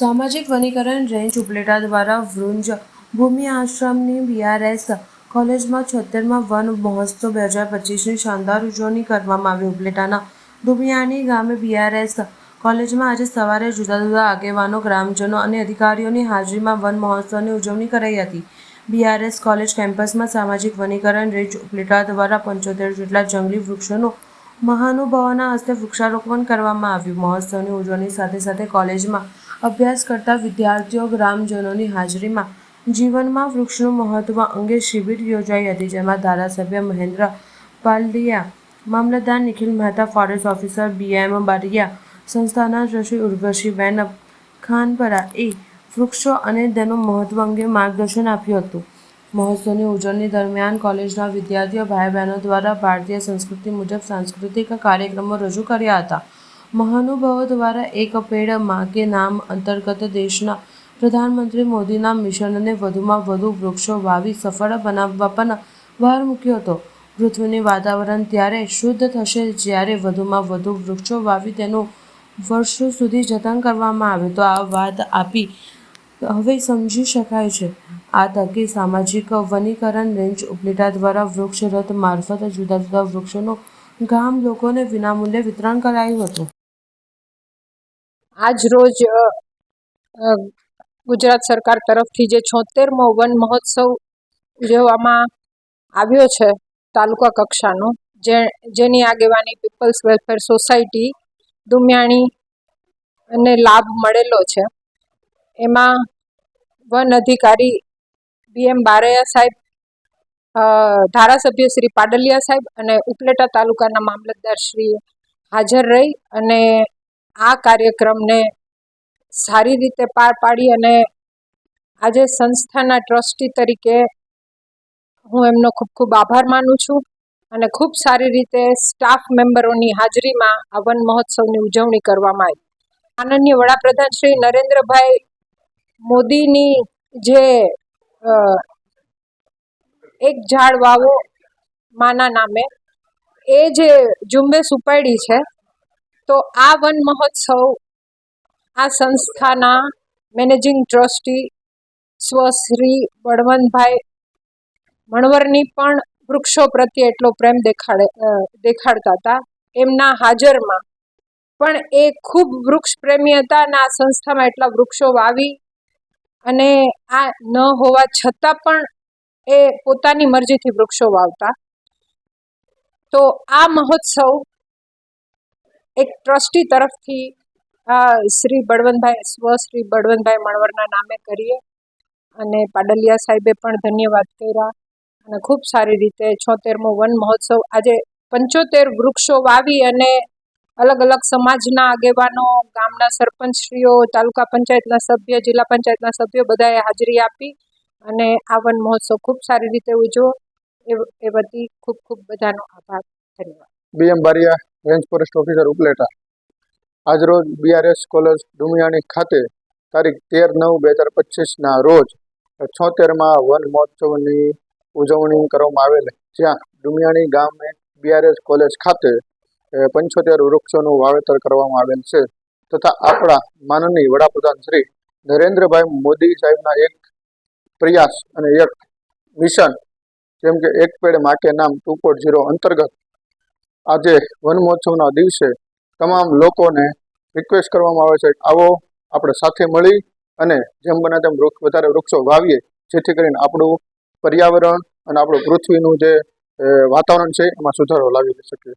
સામાજિક વનીકરણ રેન્જ ઉપલેટા દ્વારા વૃંજ ભૂમિ આશ્રમની બીઆરએસ કોલેજમાં છોતેરમાં વન મહોત્સવ બે હજાર પચીસની શાનદાર ઉજવણી કરવામાં આવી. ઉપલેટાના દુમિયાની ગામે બીઆરએસ કોલેજમાં આજે સવારે જુદા જુદા આગેવાનો, ગ્રામજનો અને અધિકારીઓની હાજરીમાં વન મહોત્સવની ઉજવણી કરાઈ હતી. બીઆરએસ કોલેજ કેમ્પસમાં સામાજિક વનીકરણ રેન્જ ઉપલેટા દ્વારા પંચોતેર જેટલા જંગલી વૃક્ષોનું મહાનુભાવોના હસ્તે વૃક્ષારોપણ કરવામાં આવ્યું. મહોત્સવની ઉજવણી સાથે સાથે કોલેજમાં અભ્યાસ કરતા વિદ્યાર્થીઓ ગ્રામજનોની હાજરીમાં જીવનમાં વૃક્ષનું મહત્વ અંગે શિબિર યોજાઈ હતી, જેમાં ધારાસભ્ય મહેન્દ્ર પાલડિયા, મામલતદાર Nikhil Mehta, forest officer BM Baria, સંસ્થાના ટ્રસ્ટી ઉર્વશીબેન ખાનપરા એ વૃક્ષો અને તેનું મહત્વ અંગે માર્ગદર્શન આપ્યું હતું. મહોત્સવની ઉજવણી દરમિયાન કોલેજના વિદ્યાર્થીઓ ભાઈ બહેનો દ્વારા ભારતીય સંસ્કૃતિ મુજબ સાંસ્કૃતિક કાર્યક્રમો રજૂ કર્યા હતા. મહાનુભાવો દ્વારા એક પેડમાં કે નામ અંતર્ગત દેશના પ્રધાનમંત્રી મોદીના મિશનને વધુમાં વધુ વૃક્ષો વાવી સફળ બનાવવા પણ ભાર મૂક્યો હતો. પૃથ્વીનું વાતાવરણ ત્યારે શુદ્ધ થશે જ્યારે વધુમાં વધુ વૃક્ષો વાવી તેનું વર્ષો સુધી જતન કરવામાં આવે. તો આ વાત આપી હવે સમજી શકાય છે. આ તકે સામાજિક વનીકરણ રેન્જ ઉપલેટા દ્વારા વૃક્ષ રથ મારફત જુદા જુદા વૃક્ષોનું ગામ લોકોને વિનામૂલ્યે વિતરણ કરાયું હતું. આજ રોજ ગુજરાત સરકાર તરફથી જે છોતેરમો વન મહોત્સવ ઉજવવામાં આવ્યો છે તાલુકા કક્ષાનો, જે, જેની આગેવાની પીપલ્સ વેલફેર સોસાયટી દુમિયાણી અને લાભ મળેલો છે. એમાં વન અધિકારી બી એમ બારૈયા સાહેબ ધારાસભ્ય શ્રી પાડલિયા સાહેબ અને ઉપલેટા તાલુકાના મામલતદાર શ્રી હાજર રહી અને આ કાર્યક્રમને સારી રીતે પાર પાડી અને આજે સંસ્થાના ટ્રસ્ટી તરીકે હું એમનો ખૂબ ખૂબ આભાર માનું છું અને ખૂબ સારી રીતે સ્ટાફ મેમ્બરોની હાજરીમાં આ વન મહોત્સવની ઉજવણી કરવામાં આવી. માનનીય વડાપ્રધાન શ્રી નરેન્દ્રભાઈ મોદીની જે એક ઝાડ વાવો, માના નામે, એ જે ઝુંબેશ ઉપાડી છે તો આ વન મહોત્સવ આ સંસ્થાના મેનેજિંગ ટ્રસ્ટી સ્વશ્રી બળવંતભાઈ મણવરની પણ વૃક્ષો પ્રત્યે એટલો પ્રેમ દેખાડે દેખાડતા હતા. એમના હાજરમાં પણ એ ખૂબ વૃક્ષ પ્રેમી હતા અને આ સંસ્થામાં એટલા વૃક્ષો વાવી અને આ ન હોવા છતાં પણ એ પોતાની મરજીથી વૃક્ષો વાવતા. તો આ મહોત્સવ એક ટ્રસ્ટી તરફથી શ્રી બળવંતભાઈ, સ્વ શ્રી બળવંતભાઈ મણવરના નામે કરીએ. અને પાડલિયા સાહેબે પણ ધન્યવાદ કર્યા. અને ખૂબ સારી રીતે છોતેરમો વન મહોત્સવ આજે પંચોતેર વૃક્ષો વાવી અને અલગ અલગ સમાજના આગેવાનો, ગામના સરપંચશ્રીઓ, તાલુકા પંચાયતના સભ્ય, જિલ્લા પંચાયતના સભ્યો બધાએ હાજરી આપી અને આ વન મહોત્સવ ખૂબ સારી રીતે ઉજવો. એ વતી ખૂબ ખૂબ બધાનો આભાર. ધન્યવાદ. BM Baria. Range forest officer Upleta. આજરોજ બીઆરએસ કોલેજ ડુમિયાણી ખાતે તારીખ તેર નવ બે હજાર પચીસના રોજ છોતેરમાં વન મહોત્સવની ઉજવણી કરવામાં આવેલ. જ્યાં ડુમિયાણી ગામે બીઆરએસ કોલેજ ખાતે પંચોતેર વૃક્ષોનું વાવેતર કરવામાં આવેલ છે. તથા આપણા માનનીય વડાપ્રધાન શ્રી નરેન્દ્રભાઈ મોદી સાહેબના એક પ્રયાસ અને એક મિશન, જેમ કે એક પેડ માકે નામ ટુ પોઈન્ટ ઝીરો અંતર્ગત આજે વન મહોત્સવના દિવસે તમામ લોકોને રિક્વેસ્ટ કરવામાં આવે છે. આવો આપણે સાથે મળી અને જેમ બને તેમ વૃક્ષ, વધારે વૃક્ષો વાવીએ, જેથી કરીને આપણું પર્યાવરણ અને આપણું પૃથ્વીનું જે વાતાવરણ છે, એમાં સુધારો લાવી શકીએ